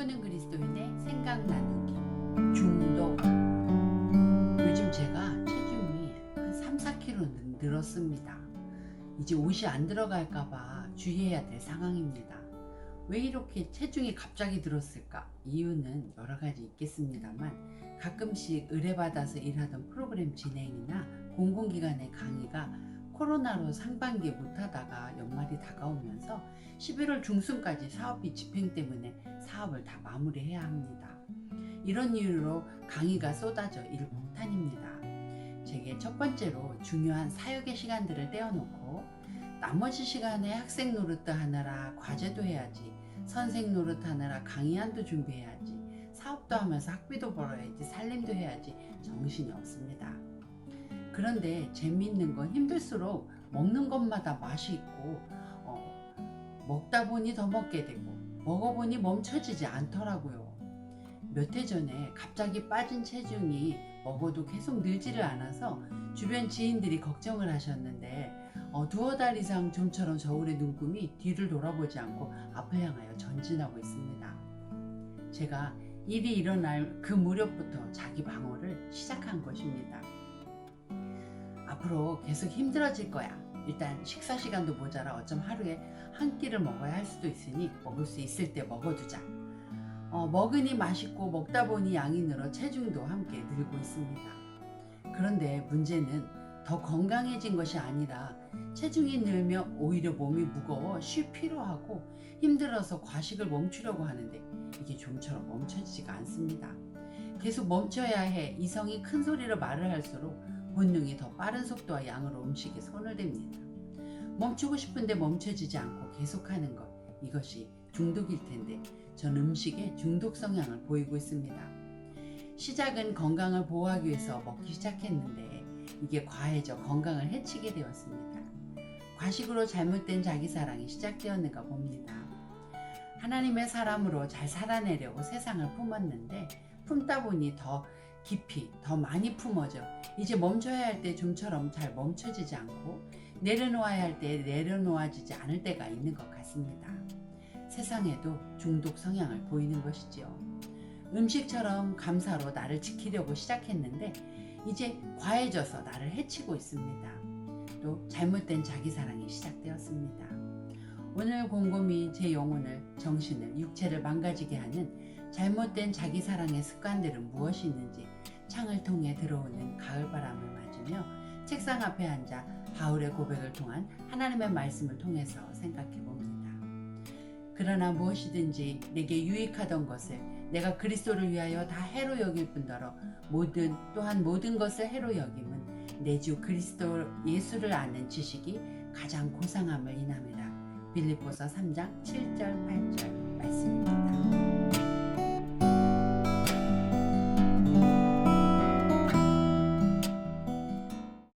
꿈꾸는 그리스도인의 생각 나누기 중독 요즘 제가 체중이 한 3, 4kg 늘었습니다. 이제 옷이 안 들어갈까봐 주의해야 될 상황입니다. 왜 이렇게 체중이 갑자기 들었을까? 이유는 여러 가지 있겠습니다만 가끔씩 의뢰받아서 일하던 프로그램 진행이나 공공기관의 강의가 코로나로 상반기에 못하다가 연말이 다가오면서 11월 중순까지 사업비 집행 때문에 사업을 다 마무리해야 합니다. 이런 이유로 강의가 쏟아져 일폭탄입니다. 제게 첫 번째로 중요한 사역의 시간들을 떼어놓고 나머지 시간에 학생 노릇도 하느라 과제도 해야지 선생 노릇 하느라 강의안도 준비해야지 사업도 하면서 학비도 벌어야지 살림도 해야지 정신이 없습니다. 그런데 재미있는 건 힘들수록 먹는 것마다 맛이 있고 어, 먹다 보니 더 먹게 되고 먹어보니 멈춰지지 않더라고요. 몇 해 전에 갑자기 빠진 체중이 먹어도 계속 늘지를 않아서 주변 지인들이 걱정을 하셨는데 어, 두어 달 이상 좀처럼 저울의 눈금이 뒤를 돌아보지 않고 앞을 향하여 전진하고 있습니다. 제가 일이 일어날 그 무렵부터 자기 방어를 시작한 것입니다. 앞으로 계속 힘들어질 거야. 일단 식사 시간도 모자라 어쩜 하루에 한 끼를 먹어야 할 수도 있으니 먹을 수 있을 때 먹어두자. 어, 먹으니 맛있고 먹다 보니 양이 늘어 체중도 함께 늘고 있습니다. 그런데 문제는 더 건강해진 것이 아니라 체중이 늘면 오히려 몸이 무거워 쉬 필요하고 힘들어서 과식을 멈추려고 하는데 이게 좀처럼 멈춰지지가 않습니다. 계속 멈춰야 해 이성이 큰 소리로 말을 할수록 본능이 더 빠른 속도와 양으로 음식에 손을 댑니다. 멈추고 싶은데 멈춰지지 않고 계속하는 것 이것이 중독일 텐데 전 음식에 중독 성향을 보이고 있습니다. 시작은 건강을 보호하기 위해서 먹기 시작했는데 이게 과해져 건강을 해치게 되었습니다. 과식으로 잘못된 자기 사랑이 시작되었는가 봅니다. 하나님의 사람으로 잘 살아내려고 세상을 품었는데 품다 보니 더 깊이 더 많이 품어져 이제 멈춰야 할 때 좀처럼 잘 멈춰지지 않고 내려놓아야 할 때 내려놓아지지 않을 때가 있는 것 같습니다. 세상에도 중독 성향을 보이는 것이지요. 음식처럼 감사로 나를 지키려고 시작했는데 이제 과해져서 나를 해치고 있습니다. 또 잘못된 자기 사랑이 시작되었습니다. 오늘 곰곰이 제 영혼을, 정신을, 육체를 망가지게 하는 잘못된 자기 사랑의 습관들은 무엇이 있는지 창을 통해 들어오는 가을바람을 맞으며 책상 앞에 앉아 바울의 고백을 통한 하나님의 말씀을 통해서 생각해 봅니다. 그러나 무엇이든지 내게 유익하던 것을 내가 그리스도를 위하여 다 해로 여길 뿐더러 모든 또한 모든 것을 해로 여김은 내 주 그리스도 예수를 아는 지식이 가장 고상함을 인함이라 빌립보서 3장 7절 8절 말씀입니다.